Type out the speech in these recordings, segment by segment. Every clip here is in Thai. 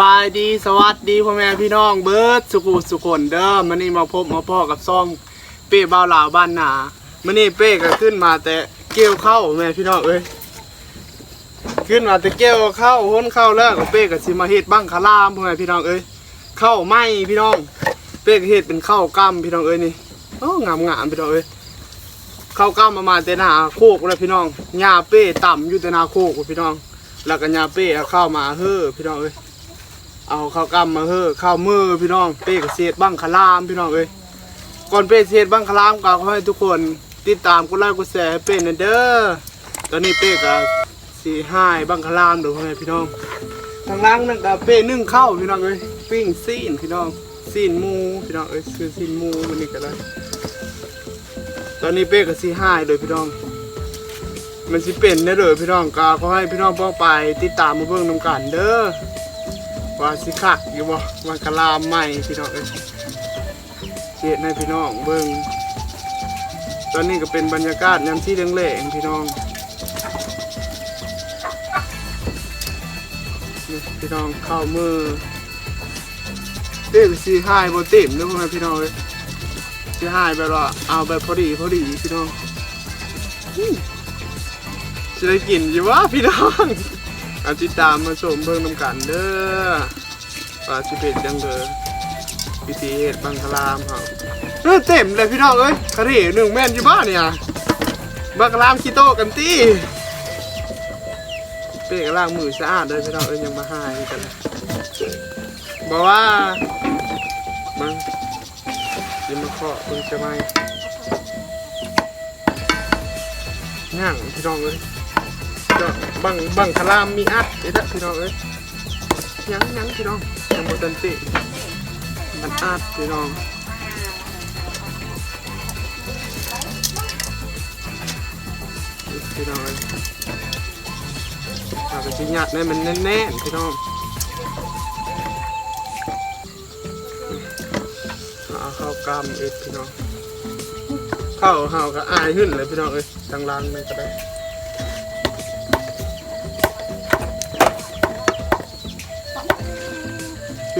บายดีสวัสดีพ่อแม่พี่น้องเบิร์ดสุขุสุขนเด้อมันนี่มาพบมาพ่อกับซ่องเป้บ่าวลาวบ้านนามันนี่เป้ก็ขึ้นมาแต่เกี่ยวเข้าแม่พี่น้องเอ้ยขึ้นมาแต่เกี่ยวเข้าห้นเข้าแล้วก็เป้ก็สิมาเฮ็ดบังคลามพ่อแม่พี่น้องเอ้ยเข้าไหมพี่น้อง เป้ก็เฮ็ดเป็นเข้ากล้ำพี่น้องเอ้ยนี่โอ้งามงามๆพี่น้องเอ้ยเข้ากล้ำประมาณแต่หนาโคกเลยพี่น้องหญ้าเป้ต่ำอยู่แต่หนาโคกพี่น้องแล้วก็หญ้าเป้เอาเข้ามาเฮ้อพี่น้องเอ้ย เอาข้าวกล้ำมาเฮ้อข้าวมือพี่น้องเป้กเศษบ้างคลามพี่น้องเอ้ยก่อนเป้เศษบ้างคลามก็ขอให้ทุกคนติดตามกดไลค์กดแชร์ให้เป้นเด้อตอนนี้เป้ก็สี่ห้าบ้างคลามเดูพ่อแม่พี่น้องทางล่างนั่นก็เป้นึ่งข้าวพี่น้องเอ้ยปิ้งซีนพี่น้องซีนมูพี่น้องเอ้ยคือซีนมูมันนี่ก็ได้ตอนนี้เป้ก็สี่ห้าเลยพี่น้องมันสิเป็นเด้อเด้อพี่น้องก็ขอให้พี่น้องป้องไปติดตามมาเบิ่งนำกันเด้อ ว่าสิคักอยู่บ่มันกะลามใหม่พี่น้องเอ้ยเสียดให้พี่น้องเบิ่งตอนนี้ก็เป็นบรรยากาศยามที่แรงๆพี่น้องนี่พี่น้องเข้ามือเต็มสิหายบ่เต็มเด้อพ่อแม่พี่น้องเอ้ยสิหายแบบว่าเอาแบบพอดีพอดีพี่น้องอื้อสิได้กินอยู่วะพี่น้อง อาติดตามมาชมเบิ่งนำกันเด้อว่าสิเป็นจังเด้อพิธีเฮ็ดบังคลามเฮาเออเต็มเลยพี่น้องเอ้ยกะเหรี่หนึ่งแม่นอยู่บ้านเนี่ยบังคลามคิโตกันตีเป้กล้างมือสะอาดเลยพี่น้องเอ้ยยังมาหายกันบอกว่ามันยิมาเคาะเพิ่งจะไม่ย่างพี่น้องเอ้ย บังบังคลามมีอัดเด้อพี่น้องเอ้ยยังยังพี่น้องยังบ่ตันติมันอัดพี่น้องพี่น้องเอ้ยถ้าไปชิ้นหยัดเนี่ยมันแน่นๆพี่น้องเอาเข้ากล้ามเอ็ดพี่น้องเข้าเฮาก็อายขึ้นเลยพี่น้องเอ้ยทางล่างนี่ก็ได้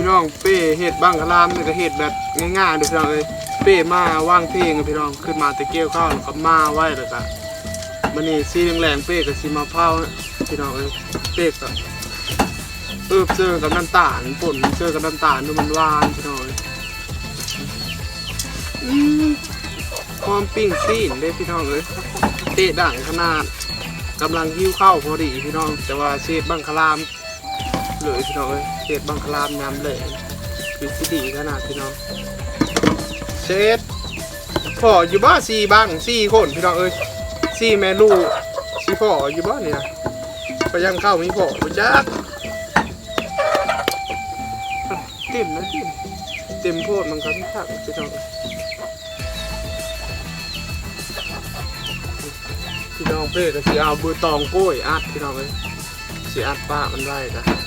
พี่น้องเป้เฮ็ดบ้างคลามนี่ก็เฮ็ดแบบง่ายๆเด้อพี่น้องเอ้ยเป้มาว่างเพลงพี่น้องขึ้นมาตะเกียวข้าวแล้วก็มาไว้แล้วก็มันนี่สีแรงๆเป้ก็สิมาเผาพี่น้องเอ้ยเป้ก็เอิบเจอกับน้ำตาลป่นเจอกับน้ำตาลดูมันหวานพี่น้องเอ้ยอืมความปิ้งซีนเด้พี่น้องเอ้ยเตะด่างขนาดกำลังหิ้วข้าวพอดีพี่น้อง แต่ว่าเชฟบังคลาม เลยพี่น้องเอ้ยเศษบังคลามน้ำเลยคือที่ดีขนาดพี่น้องเศษพ่ออยู่บ้านสี่บังสี่คนพี่น้องเอ้ยสี่แม่ลูกสี่พ่ออยู่บ้านเนี่นะไปยังเข้ามีพ่อไปจ้าเต็มนะเต็มเต็มโพดมันครับพี่ข้างพี่น้องเอ้ยพี่น้องเป้ก็สิเอาเบือตองกล้วยอัดพี่น้องเอ้ยสิอัดป้ามันไว้กัน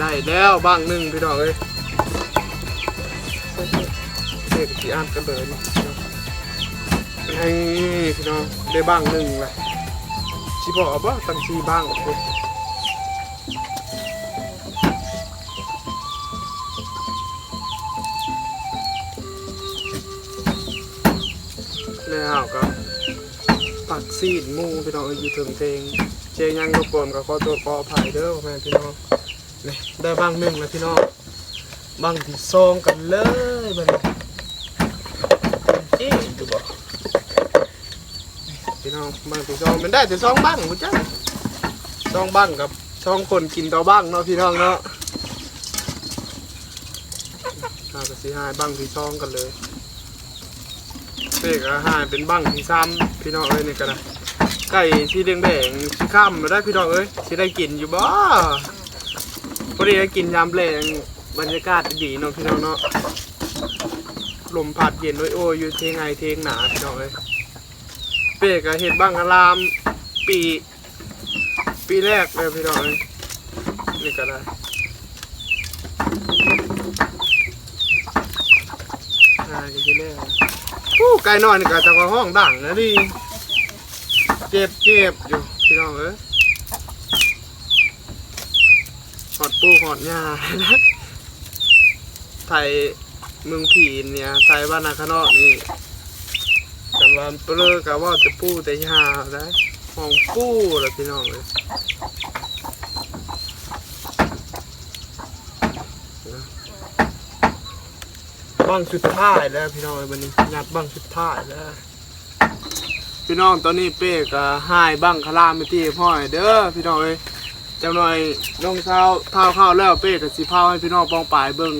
ได้แล้วบ้างหนึ่งพี่น้องเอ้ยเด็กสีอ่านกันเลยนี่ให้พี่น้องได้บ้างหนึ่งเลยชีบอกว่าตั้งชีบ้างเลยแล้วก็ปักซีดมูพี่น้องอยู่ถึงเพลงเจยังรบกวนก็ขอตัวขออภัยเด้อแม่พี่น้อง นี่ได้บ้างหนึ่งแล้วพี่น้องบ้างที่ซองกันเลยบัดนี้เอ๊ะดูบ่พี่น้องบ้างที่ซองมันได้แต่ซองบ้างกูจ้าซองบ้างกับซองคนกินต่อบ้างเนาะพี่น้องเนาะห้ากับสี่ห้าบ้างที่ซองกันเลยเด็กอาหาเป็นบ้างที่ซ้ำพี่น้องเอ้ยนี่ก็ได้ไก่ที่แดงๆที่ข้ามมาได้พี่น้องเอ้ยที่ได้กินอยู่บ่ พอดีได้กินยามแรงบรรยากาศดีเนาะพี่น้องเนาะลมพัดเย็นโอ้ยโอ้ยอยู่เทงไงเทงหนาพี่น้องเลยเป๊กเห็ดบ้างอารามปี ปีแรกเลยพี่น้องเลยนี่ก็ได้อ่าก็ปีแรกโอ้ไก่นอนนี่ก็จะว่าห้องดังนะดิเจ็บเจ็บอยู่พี่น้องเอ้ย หอดปูหอดหญ้าไทยเมืองผีเนี่ยไทยบ้านนาคานอนี่แต่ว่าเปลือกับว่าจะปูแต่หญ้าได้ห้องปูละพี่น้องเลยบังสุดท้ายแล้วพี่น้องเอ้ยวันนี้งัดบังสุดท้ายแล้วพี่น้องตอนนี้เป้ก็หายบังคลามไปที่พ่อยเด้อพี่น้องเอ้ย จังหน่อยน้องเท้าเท้าเข้าแล้วเป้ก็สิพาให้พี่น้องปองปลายเบิ่ง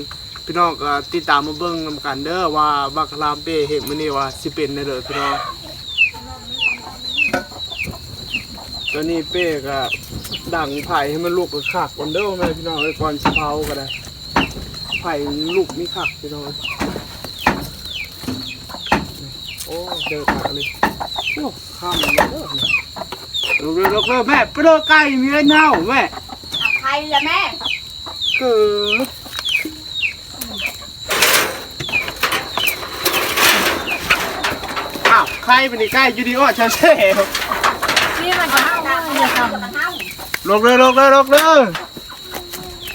พี่น้องก็ติดตามมาเบิ่งนำกันเด้อว่าบังคลามเป้เห็นมื้อนี้ว่าสิเป็นได้เด้อพี่น้องตอนนี้เป้ก็ดังไผ่ให้มันลุกกระคักก่อนเด้อแม่พี่น้องเอ้ก่อนสิเผาก็ได้ไผ่ลุกนี่คักพี่น้องเอ้ยโอ้เจอขาเลยโอ้ข้ามเลยเด้อ ลูกเรือลูกเรือแม่ไปเลิกไก่เมียเน่าแม่ใครละแม่เกิดอ้าวใครเป็นไอ้ไก่ยูดีโอชาเช่นี่มันจะเอาอย่าทำมันเอาลูกเรือลูกเรือลูกเรือ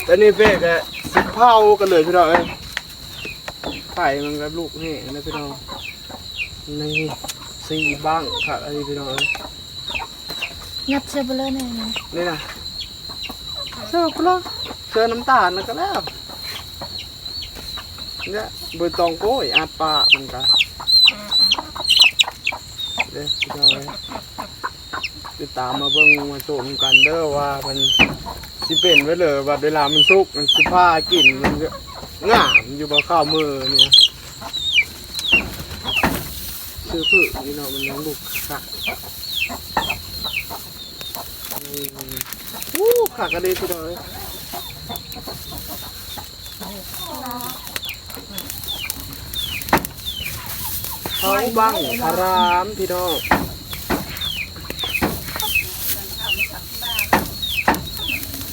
ตอนนี้เป๊กอะสิเผากันเลยพี่น้องเอ้ยไข่มันกับลูกนี่นะพี่น้องนี่สี่บ้างค่ะไอ้พี่น้องเอ้ย ยัดเชือกไปเลยเนี่ยนะนี่นะเชื่อปะเชื่อน้ำตาลนะก็แล้วเนี่ยใบตองโก้ยอาปามันกันเด้อพี่น้องเอ้ยติดตามมาเบิ่งมาโจมกันเด้อว่ามันสิเป็นไว้เลยว่าเวลามันสุกมันสิผ้ากินมันก็ง่ามอยู่บ่ข้าวมือเนี่ยซื้อพืชนี่เนาะมันยังลูกค่ะนี่ ขากระเด็นพี่น้องเอ้ยเขาบังพารามพี่น้อง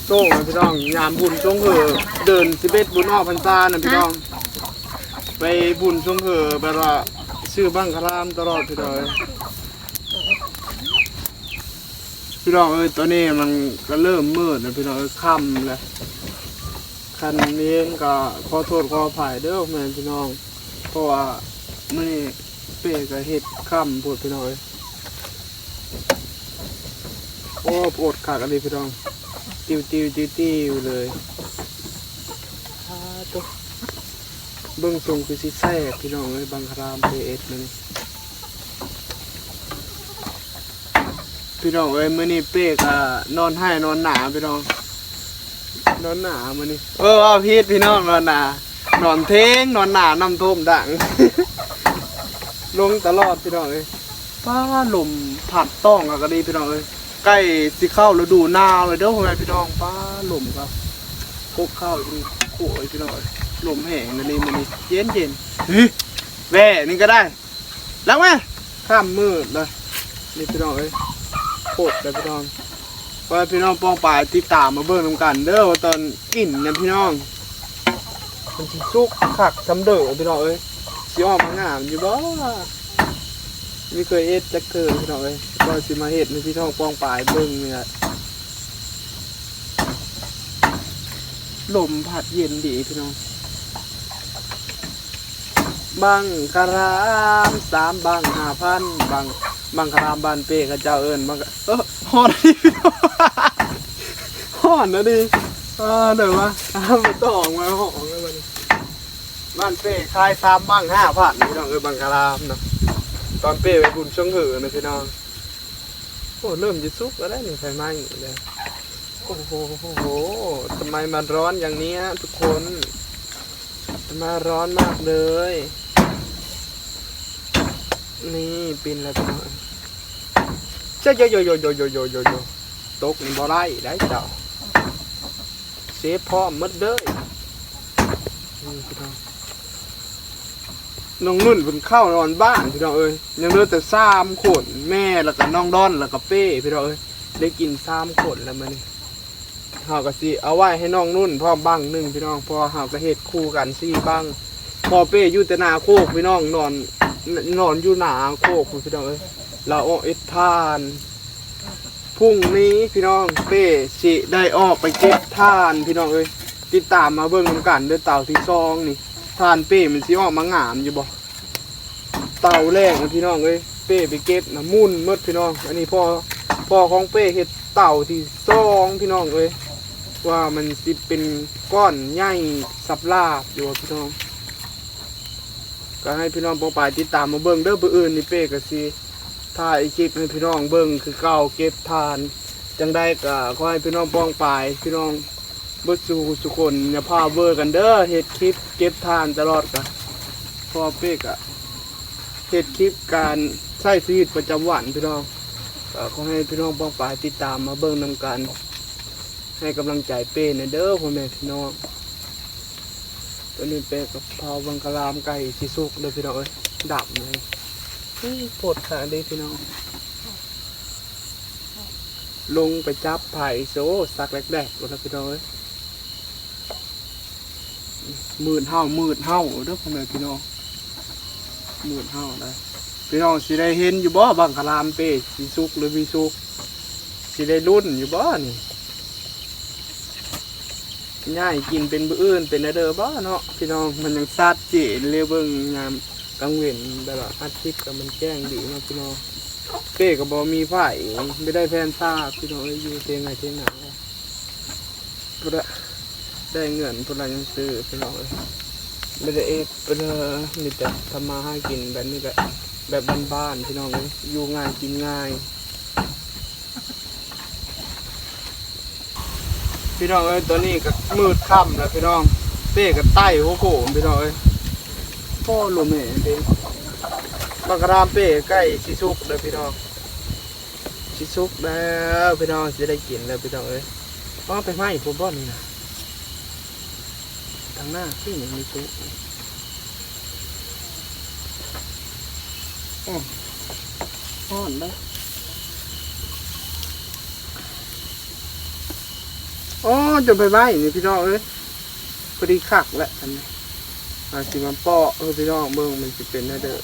โต้งพี่น้องยามบุญช่วงเหอเดินสิเบ็ดบุญออกพรรษานะพี่น้อง ไปบุญช่วงเหอแบบว่าชื่อบังคารามตลอดพี่น้องเอ้ย พี่น้องเอ้ยตอนนี้มันก็เริ่มมืดนะพี่น้องเอ้ยค่ำแล้วคันนี้ก็ขอโทษขออภัยเด้อแม่พี่น้อง เพราะว่ามื่อนี้เป้ก็เฮ็ดค่ำปวดพี่น้องเอ้ยโอ้ปวดขาดอะไรพี่น้อง ติวติวติวติวเลยอาตัวเบื้องทรงคือสิแซ่บพี่น้องเอ้ยบางครามเปเอสมัน พี่น้องเอ้ยมื่อนี้เป้ก็นอนให้นอนหนาพี่น้อง นอนหนามื่อนี้เออว่าพีดพี่น้องนอนหนานอนเทงนอนหนาน้ำท่วมดัง ลงตลอดพี่น้องเอ้ยป้าลมผัดต้องอะก็ดีพี่น้องเอ้ยใกล้สิเข้าฤดูหนาวเลยเด้อพ่อแม่พี่น้องป้าลมครับพกเข้าอีกโอ้ยพี่น้องลมแห้งนั่นนี่มันนี่เย็นเย็นเฮ้ยแว่นี่ก็ได้แล้วไหมข้ามมืดเลยนี่พี่น้องเอ้ย โคตรเลยพี่น้องเพราะพี่น้องป้องปลายติดตามมาเบิ่งนำกันเด้อว่าตอนกินนะพี่น้องมันสิสุกขักสำเด้อพี่น้องเอ้ยสิออกมางามอยู่บ่ไม่เคยเอ็ดจักเกิดพี่น้องเอ้ยก็สิมาเฮ็ดในพี่น้องป้องปลายเบิ่งเนี่ยลมพัดเย็นดีพี่น้อง บังคารามสามบังห้าพันบังบังคารามบานเป้กับเจ้าเอิญบังเออฮอนดิพี่น้อนนะดิอ่าเดี๋ยวมาอ่ามาต่อออกมาห้องเลยวันนี้บ้านเป้คายสามบ้างห้าพันพี่น้องเออบังคารามนะตอนเป้ไปบุญช่วงหือนะพี่น้องโอ้เริ่มจะซุกแล้วได้หนึ่งไฟไหม้เลยโอ้โหโอ้โหทำไมมันร้อนอย่างนี้ฮะทุกคนมาร้อนมากเลย นี่ปินแล้วพี่น้องเจ้าโยโยโยโยโยโยโยโยตกนี่บ่ได้ได้เจ้าเซฟพร้อมหมดเลยนี่พี่น้องน้องนุ่นเพิ่นเข้านอนบ้านพี่น้องเอ้ยยังเหลือแต่สามคนแม่แล้วก็น้องดอนแล้วก็เป้พี่น้องเอ้ยได้กินสามคนแล้วมันเฮาก็สิเอาไว้ให้น้องนุ่นพร้อมบ้างหนึ่งพี่น้องพอเฮาก็เฮ็ดคู่กันสี่บ้างพอเป้อยู่แต่หน้าโคกพี่น้องนอน นอนอยู่หนาโคกพี่น้องเอ้ยเราเอาเอ็ดทานพรุ่งนี้พี่น้องเป้สิได้ออกไปเก็บท่านพี่น้องเอ้ยติดตามมาเบิ่งนำกันเด้วยเต่าที่ซองนี่ท่านเป้มันสิออกมางามอยู่บ่เต่าแรกนะพี่น้องเอ้ยเป้ไปเก็บนะมุ่นหมดพี่น้อง อันนี้พ่อพ่อของเป้เฮ็ดเต่าที่ซองพี่น้องเอ้ยว่ามันสิเป็นก้อนใหญ่สับลาบอยู่พี่น้อง ก็ให้พี่น้องปองปายติดตามมาเบิ่งเด้อเบื่ออื่นนี่เป้ก็สิถ่ายคลิปให้พี่น้องเบิ่งคือเก่าเก็บทาน จังได้ก็ขอให้พี่น้องปองปายพี่น้องเบิดสู่สุคนอย่าพาเบอร์กันเด้อเฮ็ดคลิปเก็บทานตลอดกะพอเป้ก็เฮ็ดคลิปการใช้ชีวิตประจำวันพี่น้องก็ขอให้พี่น้องปองปายติดตามมาเบิ่งนำกัน ให้กำลังใจเป้ในเด้อพ่อแม่พี่น้อง ตัวนี้เป็นกับเพราบังกะลามไก่ชิซุกเลยพี่น้องเอ้ยดับเลยอื้อปวดขาเลยพี่น้องลงไปจับไผ่โซสักแรกๆกแล้วพี่น้องเอ้ยหมื่นเท่าหมื่นเท่าเด้อพ่อแม่พี่น้องหมื่นเท่าเลยพี่น้องสิได้เห็นอยู่บ่บังกะลามเป้ชิซุกหรือวิซุกสิได้รุ่นอยู่บ่นี่ ง่ายกินเป็นบื้อื่นเป็นอะเดอบ่เนาะพี่น้องมันยังซาดเจนเรียเบิ่งยามกลางเวนแบบว่าอาทิตย์ก็มันแจ้งดีเนาะพี่น้องเป้ก็บ่มีไผไม่ได้แฟนทราพี่น้องอยู่เทียงไงเทียงหนาพุ่นละได้เงินพุ่นละยังซื้อพี่น้องเอ้ยไม่ได้เอ็ดเพิ่นเออมีแต่ทำมาใหากินแบบนี้แหละแบบบ้านๆพี่น้องเอ้ยอยู่ง่ายกินง่าย พี่น้องเอ้ยตัวนี้ก็มืดค่ำแล้วพี่น้องเป้กับใต้หัวโขมพี่น้องเอ้ยพ่อหลุมเห็นเด้บักกะรามเป้ใกล้ชิซุกเลยพี่น้องชิซุกแล้วพี่น้องจะได้กินแล้วพี่น้องเอ้ยอ๋อไปไหมผมบ่นี่นะทางหน้าพี่ยังมีซุกอ๋อฮ้อนได้อ อ๋อจะไปไหว้นี่พี่น้องเอ้ยพอดีคักแหละอันนี้อาสิมาเปาะเออพี่น้องเบิ่งมันจะเป็นแน่เด้อ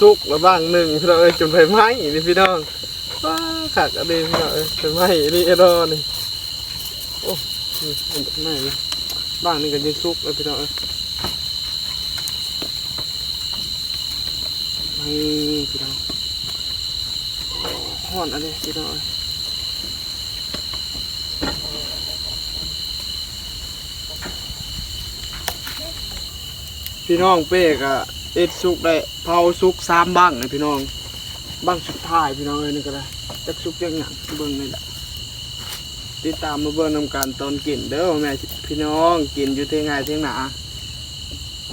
สุกแล้วบ้างหนึ่งพี่น้องเอ้ยจนไปไหม้นี่พี่น้องว้าคักอะเด้พี่น้องเอ้ยไปไหม้นี่เอรอนี่โอ้นี่ไม้เลยบ้างนี่ก็ยังสุกแล้วพี่น้องเอ้ยนี่พี่น้องโอ้ฮ้อนอะเด้พี่น้องเอ้ย พี่น้องเป้ก็เอ็ดซุกได้เผาซุกสามบังนะพี่น้องบังสุดท้ายพี่น้องเลยนี่ก็ได้จักซุกยังหยังเบิ่งนี่แหละติดตามมาเบิ่งนำการตอนกินเด้อแม่พี่น้องกินอยู่เที่ยงไงเที่ยงหนา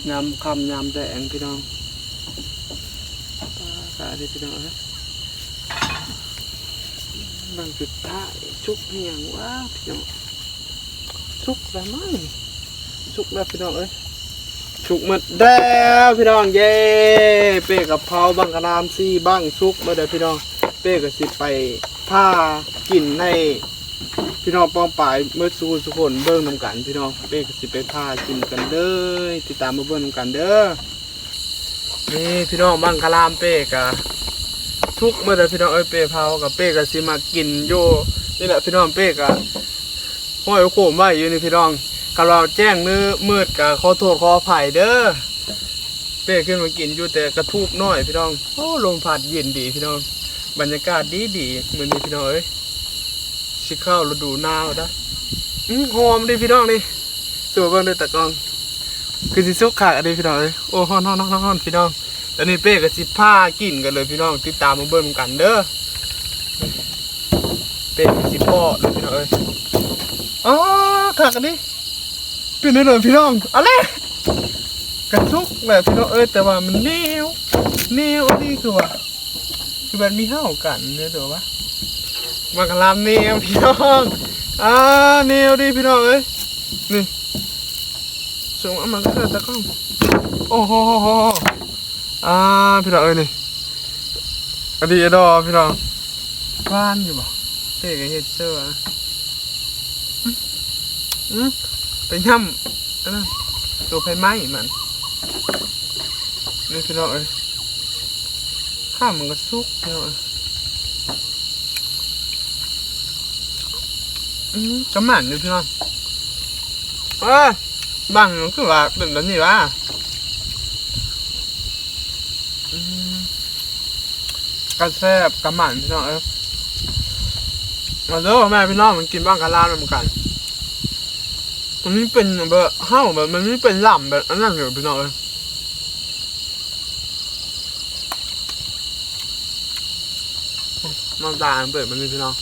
ยำคำยำแดงพี่น้องปลาดิพี่น้องเอ้ยบังสุดท้ายซุกเหียงว้าพี่น้องซุกแล้วมั้งซุกแล้วพี่น้องเอ้ย สุกหมดแล้วพี่น้องเย้เป้กับเผาบังกะรามซี่บังสุกมาเด้อพี่น้องเป้ก็สิไปผ้ากินในพี่น้องป้องปลายเมื่อสู้สุกคนเบิ้งนำกันพี่น้องเป้ก็สิไปผ้ากินกันเด้อติดตามมาเบิ้งนำกันเด้อนี่พี่น้องบังกะรามเป้กะทุกเมื่อเด้อพี่น้องเอ้ยเป้เผากับเป้ก็สิมากินอยู่นี่แหละพี่น้องเป้กะห้อยโขมไว้อยู่นี่พี่น้อง กเราแจ้งมือมืดกับขอโทษขออภัยเด้อเป้ขึ้นมากินอยู่แต่กระทูบน้อยพี่น้องโอ้ลมพัดเย็นดีพี่น้อง บรรยากาศดีดีเหมือนนี้พี่น้องเอ้ยชิเข้าฤดูหนาวนะอื้หอมดิพี่น้องนี่ตัวเบิ่งด้วยตะกอง คือสิสุกขากอันนี้พี่น้องเอ้ยโอ้ฮอนฮอนฮอนฮอนพี่น้องตอนนี้เป้กับสิผ้ากินกันเลยพี่น้อง ติดตามมาเบิ่งกันเด้อเป้กับสิปอเลยพี่น้องเอ้ยอ๋อขาดกันนี้ เป็นเรื่องพี่น้องอะไรกระทุกแบบพี่น้องเอ้ยแต่ว่ามันแนวแนวนี่คือว่าคือแบบมีเห่ากันเนี่ยตัววะมากระลามแนวพี่น้องอ่าแนวดิพี่น้องเอ้ยนี่ส่งเอามาก็ได้ตะก้องโอ้โหอ่าพี่น้องเอ้ยนี่อดีตดอพี่น้องบ้านอยู่บ่เต้กับเฮดเซอร์อะอืม ไปย่ำอันนั้นตัวไฟไหม้มันนี่พี่น้องเอ้ยข้าวมันก็สุกเนาะอืมกำมันอยู่พี่น้องเออบังมันคือว่าเป็นแบบนี้วะอืมกระแซบกำมันพี่น้องเอ้ยมาเด้อแม่พี่น้องมันกินบ้างกันลานเหมือนกัน มันไม่เป็นแบบห้าวแบบมันไม่เป็นหล่ำแบบอันนั้นเลยพี่น้องเอ้ยมันตาเปิดมันนี่พี่น้อง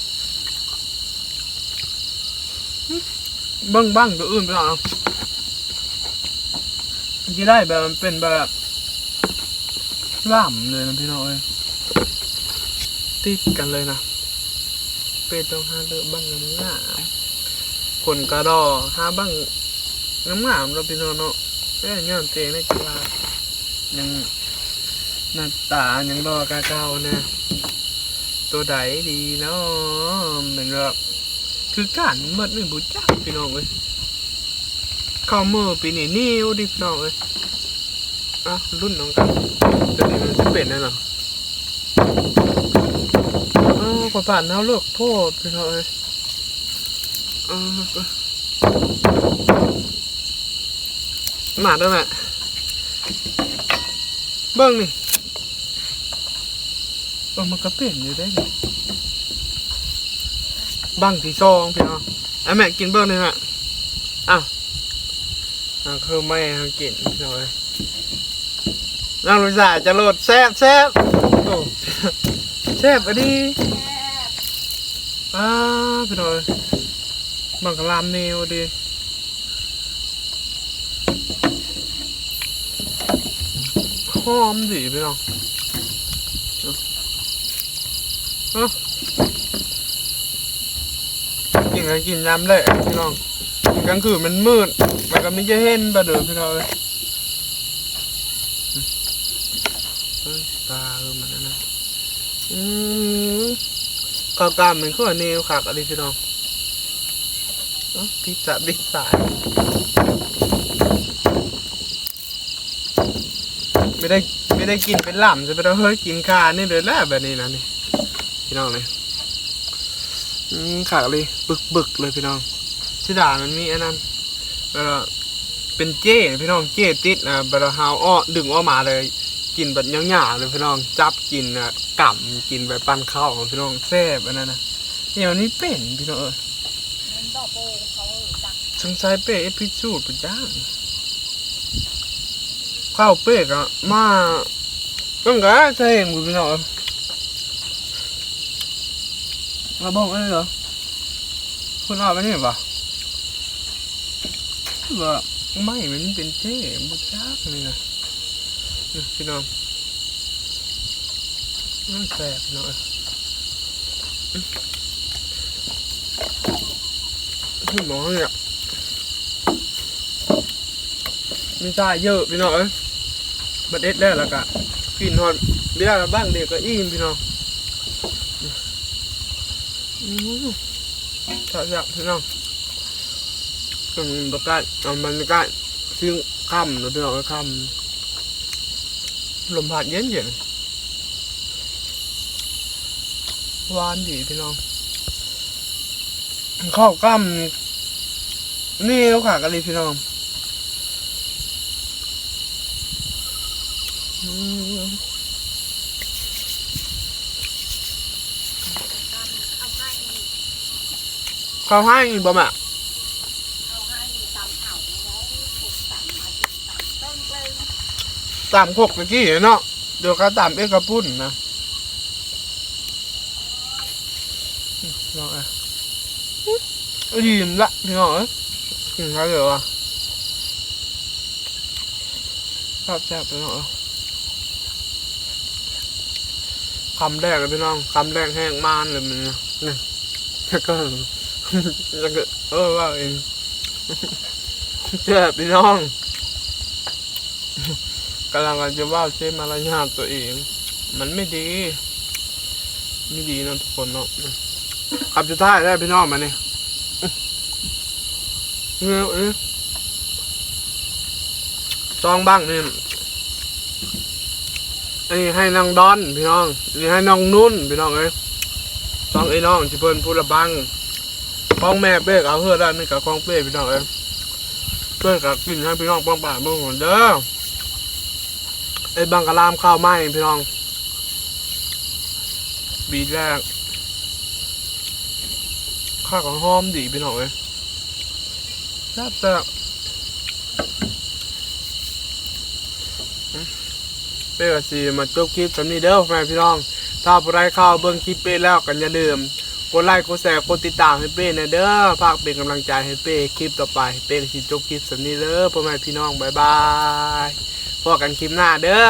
บิ้งบ้างตัวอื่นพี่น้องมันจะได้แบบมันเป็นแบบหล่ำเลยนะพี่น้องเอ้ยติดกันเลยนะ เป็นต้องหาเลือบ้างงามงามๆ คนกระดอหาบ้างงามงามเราพี่น้องเนาะแค่เงี้ยเตงได้กีฬายังหน้าตายังรอกาเก่านี่ยตัวใดดีเนาะเหมือนแบบคือการเมื่อไม่บุจักพี่น้องเลยเข้ามือปีนี้นิ้วดิพี่น้องเลยอะรุ่นน้องกันตัวนี้มันจะเป็นได้หรออ้าวกว่าป่านน้าเลิกโทษไปเลยเออ หมาด้วยแม่เบิ้งนี่เออมันก็เปลี่ยนอยู่ได้นี่บังที่ซองพี่น้องไอ้แม่กินเบิ้งนี่แม่อ้าวอ่าคือไม่ให้กินพี่น้องเอ้ยน้องลุยสาจะโหลดแซ่บแซ่บโอ้แซ่บอะดีอ้าพี่น้อย บังกลามเนวดิหอมดิพี่น้องเอ้ากินกันกินยำเลยพี่น้องกินกลางคืนมันมืดมันก็ไม่จะเห็นปะเด้อพี่น้องเอ้ยเอ้ยตาเออมันนั่นะอืมกากามันคือว่าแนวขากอะไรพี่น้อง พิซซ่าบิสายไม่ได้ไม่ได้กินเป็นหล่ำจะไปเราเฮ้ยกินคานี่เลยแหละแบบนี้นะนี่พี่น้องเลยขากเลยบึกบึกเลยพี่น้องชิดามันมีอันนั้นแล้วเป็นเจ้พี่น้องเจ้ติดนะเวลาเฮาอ้อดึงออกมาเลย กินแบบหยาๆเลยพี่น้องจับกินอะก่ำกินแบบปั้นข้าวพี่น้องแซ่บอันนั้นนะนี่มันนี่เป็นพี่น้องเออ สงสัยเป้เอพิสูดไปจ้าข้าวเป๊กอะมาต้องกะใช่เองพี่น้องเอ้ยมาบอกอะไรเหรอคุณเอาไปนี่ปะว่าไม่มันเป็นเจ๊บุจ้าเลยนะพี่น้องน่าแสบหน่อยพี่หมอเนี่ย มีตาเยอะพี่น้องเอ้ยบัดเอ็ดแล้วแล้วก็กินฮอนเบี้ยละบ้างเด็กก็อิ่มพี่น้องอืมชอบชอบพี่น้องอืมประกาศเอามันประกาศซึ่งค่ำนะพี่น้องเอ้ยค่ำลมพัดเย็นเย็นหวานดีพี่น้องข้าวกล้ำนี่ลูกขากะลีพี่น้อง อืมข้าให้บ่แม่ตามคกตะกี้เนาะเดี๋ยวก็ตามเอกระปุ่นนะน้องอ้ยยิ้มละพี่น้องเอ้ยกินข้าวเดี๋ยวอะชอบแซ่บพี่น้องเอ้ยคำแรกเลยพี่น้องคำแรกแห้งมานเลยมันเนี่ยแล้วก็แล้วก็เออว่าเองแซ่บพี่น้องกำลังจะว่าเช่มารยาทตัวเอง มันไม่ดี ไม่ดีนะทุกคนเนาะคำสุดท้ายได้พี่น้องมาเนี่ยเงี้ยเอ้ยซองบ้างนี่ อันนี้ให้น้องดอนพี่น้องอันนี้ให้น้องนุ่นพี่น้องเอ้ยสองไอ้น้องที่เพิ่นพูดละบังของแม่เป้กเอาเพื่อด้านนี้กับของเป้พี่น้องเอ้ยเพื่อนกับกินให้พี่น้องป้องป่าเมื่อหมดเด้อไอ้บังกะลามข้าวไหม้พี่น้อง บีแรกข้าวของหอมดีพี่น้องเอ้ยแซ่บแซ่บอืม เป้กับซีมาจบคลิปสำนี้เด้อแม่พี่น้อง ถ้าผู้ใดเข้าเบิ่งคลิปเป้แล้วกันอย่าลืมกดไลค์กดแชร์กดติดตามให้เป้นะเด้อฝากเป็นกำลังใจให้เป้คลิปต่อไป เป้ก็สิจบคลิปสำนี้เด้อพ่อแม่พี่น้องบายบายพบกันคลิปหน้าเด้อ